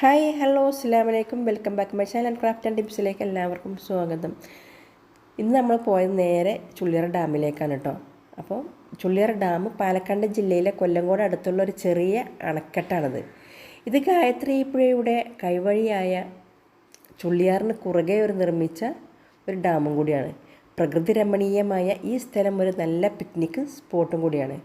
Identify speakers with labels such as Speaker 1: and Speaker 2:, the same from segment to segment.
Speaker 1: Hi hello അസ്സാം വലൈക്കും welcome back my channel craft and ടിപ്സിലേക്ക് എല്ലാവർക്കും സ്വാഗതം. ഇന്ന് നമ്മൾ പോയത് നേരെ ചുള്ളിയറ ഡാമിലേക്കാണ് കേട്ടോ. അപ്പോൾ ചുള്ളിയറ ഡാം പാലക്കാട് ജില്ലയിലെ കൊല്ലങ്കോട് അടുത്തുള്ള ഒരു ചെറിയ അണക്കെട്ടാണിത്. ഇത് ഗായത്രി പുഴയുടെ കൈവഴിയായ ചുള്ളിയാറിന് കുറുകെ ഒരു നിർമ്മിച്ച ഒരു ഡാമും കൂടിയാണ്. പ്രകൃതി രമണീയമായ ഈ സ്ഥലം ഒരു നല്ല പിക്നിക് സ്പോട്ടും കൂടിയാണ്.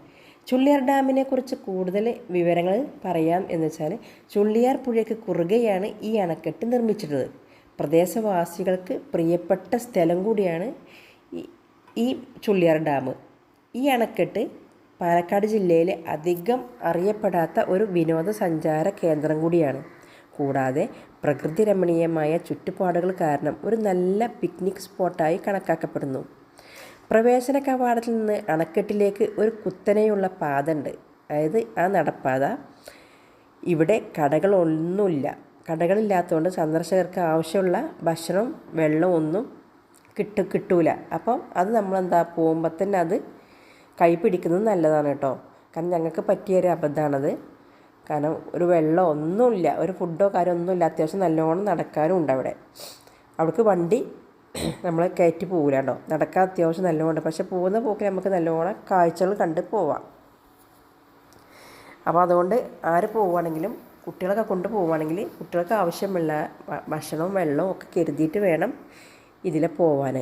Speaker 1: ചുള്ളിയാർ ഡാമിനെ കുറിച്ച് കൂടുതൽ വിവരങ്ങൾ പറയാം എന്ന് വെച്ചാൽ ചുള്ളിയാർ പുഴയ്ക്ക് കുറുകെയാണ് ഈ അണക്കെട്ട് നിർമ്മിച്ചിട്ടുള്ളത്. പ്രദേശവാസികൾക്ക് പ്രിയപ്പെട്ട സ്ഥലം കൂടിയാണ് ഈ ചുള്ളിയാർ ഡാം. ഈ അണക്കെട്ട് പാലക്കാട് ജില്ലയിലെ അധികം അറിയപ്പെടാത്ത ഒരു വിനോദസഞ്ചാര കേന്ദ്രം കൂടിയാണ്. കൂടാതെ പ്രകൃതി രമണീയമായ ചുറ്റുപാടുകൾ കാരണം ഒരു നല്ല പിക്നിക് സ്പോട്ടായി കണക്കാക്കപ്പെടുന്നു. പ്രവേശന കവാടത്തിൽ നിന്ന് അണക്കെട്ടിലേക്ക് ഒരു കുത്തനെയുള്ള പാത ഉണ്ട് അതായത് ആ നടപ്പാത. ഇവിടെ കടകളൊന്നുമില്ല. കടകളില്ലാത്തതുകൊണ്ട് സന്ദർശകർക്ക് ആവശ്യമുള്ള ഭക്ഷണം വെള്ളം ഒന്നും കിട്ടു കിട്ടൂല. അപ്പം അത് നമ്മളെന്താ പോകുമ്പോൾ തന്നെ അത് കൈ പിടിക്കുന്നത് നല്ലതാണ് കേട്ടോ. കാരണം ഞങ്ങൾക്ക് പറ്റിയൊരു അബദ്ധമാണത്. കാരണം ഒരു വെള്ളം ഒന്നുമില്ല. ഒരു ഫുഡോ കാര്യമൊന്നുമില്ല അത്യാവശ്യം നല്ലോണം നടക്കാനും ഉണ്ട് അവിടെ. അവിടേക്ക് വണ്ടി നമ്മളെ കയറ്റി പോകില്ല കേട്ടോ. നടക്കാൻ അത്യാവശ്യം നല്ലോണം പക്ഷെ പോകുന്ന പോക്കിൽ നമുക്ക് നല്ലോണം കാഴ്ചകൾ കണ്ട് പോവാം. അപ്പോൾ അതുകൊണ്ട് ആര് പോവുകയാണെങ്കിലും കുട്ടികളൊക്കെ കൊണ്ട് പോവുകയാണെങ്കിൽ കുട്ടികൾക്ക് ആവശ്യമുള്ള ഭക്ഷണവും വെള്ളവും ഒക്കെ കരുതിയിട്ട് വേണം ഇതിൽ പോവാൻ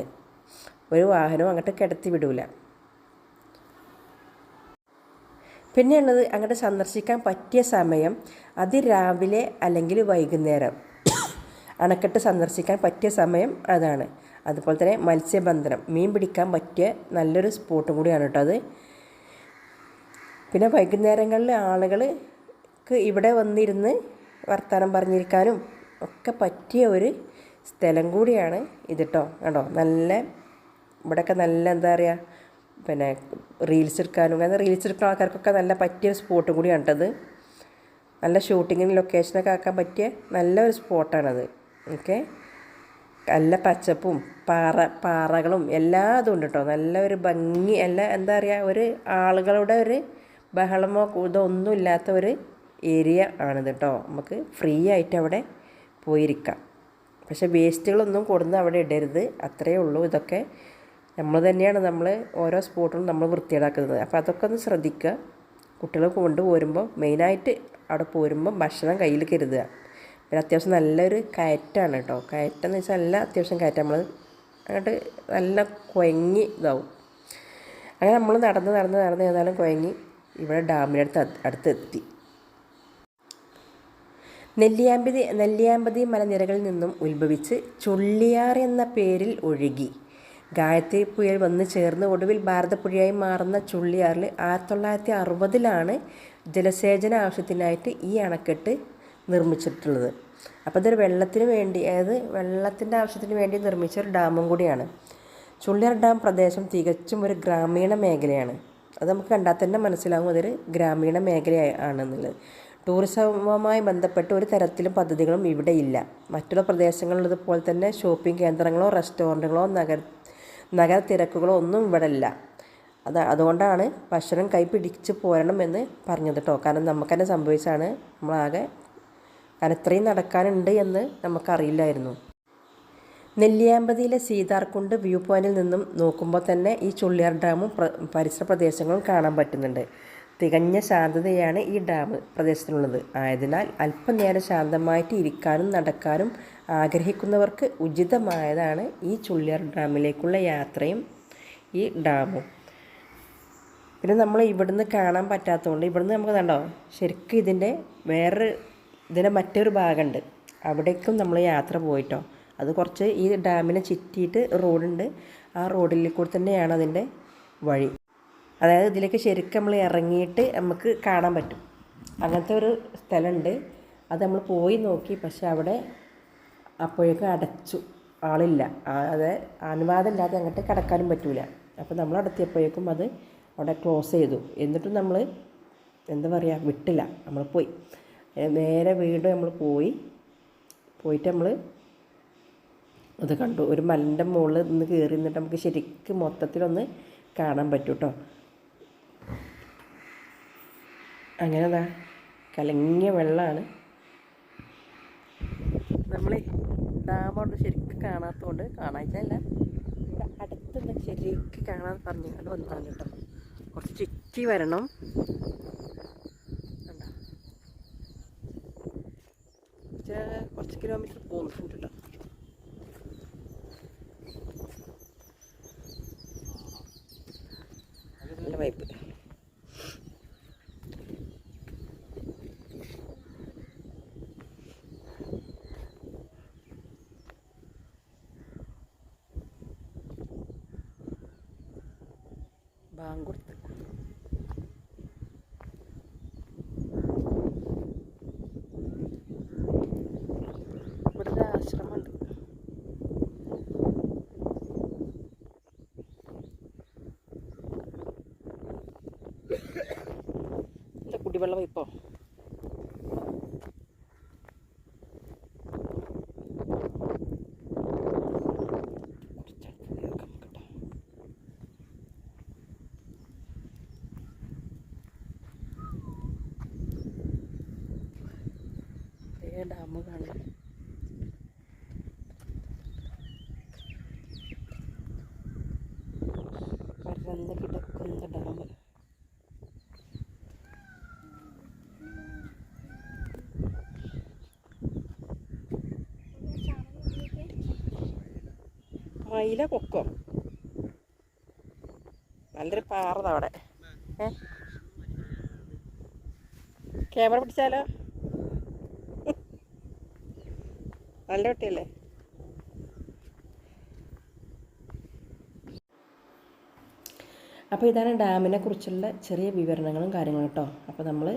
Speaker 1: ഒരു വാഹനവും അങ്ങോട്ട് കിടത്തി വിടൂല. പിന്നെയുള്ളത് അങ്ങോട്ട് സന്ദർശിക്കാൻ പറ്റിയ സമയം അതിരാവിലെ അല്ലെങ്കിൽ വൈകുന്നേരം. അണക്കെട്ട് സന്ദർശിക്കാൻ പറ്റിയ സമയം അതാണ്. അതുപോലെ തന്നെ മത്സ്യബന്ധനം മീൻ പിടിക്കാൻ പറ്റിയ നല്ലൊരു സ്പോട്ടും കൂടിയാണ് കേട്ടോ അത്. പിന്നെ വൈകുന്നേരങ്ങളിൽ ആളുകൾക്ക് ഇവിടെ വന്നിരുന്ന് വർത്തമാനം പറഞ്ഞിരിക്കാനും ഒക്കെ പറ്റിയ ഒരു സ്ഥലം കൂടിയാണ് ഇത് കേട്ടോ കണ്ടോ? നല്ല ഇവിടെയൊക്കെ നല്ല എന്താ പറയുക പിന്നെ റീൽസ് എടുക്കാനും അങ്ങനെ റീൽസ് എടുക്കുന്ന ആൾക്കാർക്കൊക്കെ നല്ല പറ്റിയ സ്പോട്ട് കൂടിയാണ് കേട്ടത് നല്ല ഷൂട്ടിങ്ങിന് ലൊക്കേഷനൊക്കെ ആക്കാൻ പറ്റിയ നല്ലൊരു സ്പോട്ടാണത്. ഓക്കെ. നല്ല പച്ചപ്പും പാറ പാറകളും എല്ലാ ഇതും ഉണ്ട് കേട്ടോ നല്ല ഒരു ഭംഗി എല്ലാ എന്താ പറയുക ഒരു ആളുകളുടെ ഒരു ബഹളമോ ഇതൊന്നും ഇല്ലാത്ത ഒരു ഏരിയ ആണിത് കേട്ടോ നമുക്ക് ഫ്രീ ആയിട്ട് അവിടെ പോയിരിക്കാം. പക്ഷേ വേസ്റ്റുകളൊന്നും കൊടുന്ന് അവിടെ ഇടരുത്. അത്രയേ ഉള്ളൂ. ഇതൊക്കെ നമ്മൾ തന്നെയാണ് നമ്മൾ ഓരോ സ്പോട്ടും നമ്മൾ വൃത്തിയേടാക്കുന്നത് അപ്പോൾ അതൊക്കെ ഒന്ന് ശ്രദ്ധിക്കുക. കുട്ടികൾ കൊണ്ടുപോരുമ്പോൾ മെയിനായിട്ട് അവിടെ പോരുമ്പോൾ ഭക്ഷണം കയ്യിൽ കരുതുക. പിന്നെ അത്യാവശ്യം നല്ലൊരു കയറ്റാണ് കേട്ടോ. കയറ്റം എന്ന് വെച്ചാൽ നല്ല അത്യാവശ്യം കയറ്റം. നമ്മൾ അങ്ങോട്ട് നല്ല കുഴങ്ങി ഇതാവും. അങ്ങനെ നമ്മൾ നടന്ന് നടന്ന് നടന്ന് ഏതായാലും കുഴങ്ങി ഇവിടെ ഡാമിനടുത്ത് അടുത്തെത്തി. നെല്ലിയാമ്പതി നെല്ലിയാമ്പതി മലനിരകളിൽ നിന്നും ഉത്ഭവിച്ച് ചുള്ളിയാർ എന്ന പേരിൽ ഒഴുകി. ഗായത്രി പുയൽ വന്ന് ചേർന്ന് ഒടുവിൽ ഭാരതപ്പുഴയായി മാറുന്ന ചുള്ളിയാറിൽ ആയിരത്തി തൊള്ളായിരത്തി അറുപതിലാണ് ജലസേചന ആവശ്യത്തിനായിട്ട് ഈ അണക്കെട്ട് നിർമ്മിച്ചിട്ടുള്ളത്. അപ്പോൾ ഇതൊരു വെള്ളത്തിന് വേണ്ടി അതായത് വെള്ളത്തിന്റെ ആവശ്യത്തിന് വേണ്ടി നിർമ്മിച്ച ഒരു ഡാമും കൂടിയാണ്. ചുള്ളിയാർ ഡാം പ്രദേശം തികച്ചും ഒരു ഗ്രാമീണ മേഖലയാണ്. അത് നമുക്ക് കണ്ടാൽ തന്നെ മനസ്സിലാകും അതൊരു ഗ്രാമീണ മേഖല ആണെന്നുള്ളത്. ടൂറിസവുമായി ബന്ധപ്പെട്ട് ഒരു തരത്തിലും പദ്ധതികളും ഇവിടെ ഇല്ല. മറ്റുള്ള പ്രദേശങ്ങളിലുള്ളതുപോലെ തന്നെ ഷോപ്പിംഗ് കേന്ദ്രങ്ങളോ റെസ്റ്റോറന്റുകളോ നഗര നഗര തിരക്കുകളോ ഒന്നും ഇവിടെ ഇല്ല. അത് അതുകൊണ്ടാണ് ഭക്ഷണം കൈ പിടിച്ച് പോരണം എന്ന് പറഞ്ഞത് കേട്ടോ. കാരണം നമുക്ക് തന്നെ സംഭവിച്ചാണ് നമ്മളാകെ കാരണം ഇത്രയും നടക്കാനുണ്ട് എന്ന് നമുക്കറിയില്ലായിരുന്നു. നെല്ലിയാമ്പതിയിലെ സീതാർകുണ്ട് വ്യൂ പോയിന്റിൽ നിന്നും നോക്കുമ്പോൾ തന്നെ ഈ ചുള്ളിയാർ ഡാമും പരിസര പ്രദേശങ്ങളും കാണാൻ പറ്റുന്നുണ്ട്. തികഞ്ഞ ശാന്തതയാണ് ഈ ഡാം പ്രദേശത്തിനുള്ളത്. ആയതിനാൽ അല്പനേരം ശാന്തമായിട്ട് ഇരിക്കാനും നടക്കാനും ആഗ്രഹിക്കുന്നവർക്ക് ഉചിതമായതാണ് ഈ ചുള്ളിയാർ ഡാമിലേക്കുള്ള യാത്രയും ഈ ഡാമും. പിന്നെ നമ്മൾ ഇവിടുന്ന് കാണാൻ പറ്റാത്തതുകൊണ്ട് ഇവിടുന്ന് നമുക്ക് കണ്ടോ? ശരിക്കും ഇതിന്റെ വേറൊരു ഇതിന്റെ മറ്റൊരു ഭാഗമുണ്ട്. അവിടേക്കും നമ്മൾ യാത്ര പോയിട്ടോ. അത് കുറച്ച് ഈ ഡാമിനെ ചുറ്റിയിട്ട് റോഡുണ്ട്. ആ റോഡിൽ കൂടെ തന്നെയാണ് അതിന്റെ വഴി. അതായത് ഇതിലേക്ക് ശരിക്കും നമ്മൾ ഇറങ്ങിയിട്ട് നമുക്ക് കാണാൻ പറ്റും. അങ്ങനത്തെ ഒരു സ്ഥലമുണ്ട്. അത് നമ്മൾ പോയി നോക്കി പക്ഷെ അവിടെ അപ്പോഴേക്കും അടച്ചു. ആളില്ല. അത് അനുവാദമില്ലാതെ അങ്ങോട്ട് കിടക്കാനും പറ്റില്ല അപ്പോൾ നമ്മൾ അടുത്തിയപ്പോഴേക്കും അത് അവിടെ ക്ലോസ് ചെയ്തു. എന്നിട്ടും നമ്മൾ എന്താ പറയുക വിട്ടില്ല. നമ്മൾ പോയി. നേരെ വീണ്ടും നമ്മൾ പോയി. പോയിട്ട് നമ്മൾ അത് കണ്ടു. ഒരു മലന്റെ മുകളിൽ നിന്ന് കയറി നിന്നിട്ട് നമുക്ക് ശരിക്കും മൊത്തത്തിലൊന്ന് കാണാൻ പറ്റും കേട്ടോ അങ്ങനെ അതാ കലങ്ങിയ വെള്ളമാണ് നമ്മൾ ഡാമുണ്ട് ശരിക്കും കാണാത്തതുകൊണ്ട് കാണാച്ചല്ല ഇവിടെ അടുത്തുള്ള ശരിക്കും കാണാൻ പറഞ്ഞു. അത് പറഞ്ഞു കേട്ടോ കുറച്ച് ചുറ്റി വരണം കണ്ടോ? കുറച്ച് കുറച്ച് കിലോമീറ്റർ പോകുന്നുണ്ട് കേട്ടോ നല്ല വൈപ്പ് കുടിവെള്ളം ഇപ്പോ. ഡാമ് കാണാം. മയില കൊക്കോ. നല്ലൊരു പാറത അവിടെ. ക്യാമറ പിടിച്ചാലോ? നല്ല കുട്ടിയല്ലേ? അപ്പോൾ ഇതാണ് ഡാമിനെ കുറിച്ചുള്ള ചെറിയ വിവരണങ്ങളും കാര്യങ്ങളും കേട്ടോ. അപ്പോൾ നമ്മൾ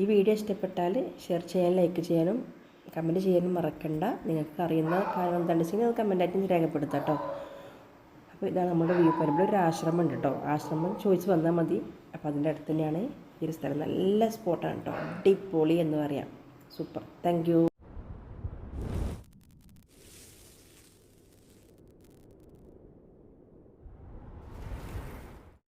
Speaker 1: ഈ വീഡിയോ ഇഷ്ടപ്പെട്ടാൽ ഷെയർ ചെയ്യാനും ലൈക്ക് ചെയ്യാനും കമന്റ് ചെയ്യാനും മറക്കണ്ട. നിങ്ങൾക്ക് അറിയുന്ന കാര്യം എന്താണെന്ന് നിങ്ങൾ കമന്റായിട്ട് രേഖപ്പെടുത്താം കേട്ടോ. അപ്പോൾ ഇതാണ് നമ്മുടെ വ്യൂ പോയിന്റ് ഒരു ആശ്രമം ഉണ്ട് കേട്ടോ. ആശ്രമം ചോദിച്ച് വന്നാൽ മതി. അപ്പോൾ അതിന്റെ അടുത്ത് തന്നെയാണ് ഈ ഒരു സ്ഥലം. നല്ല സ്പോട്ടാണ് കേട്ടോ. അടിപൊളി എന്ന് പറയാം. Super thank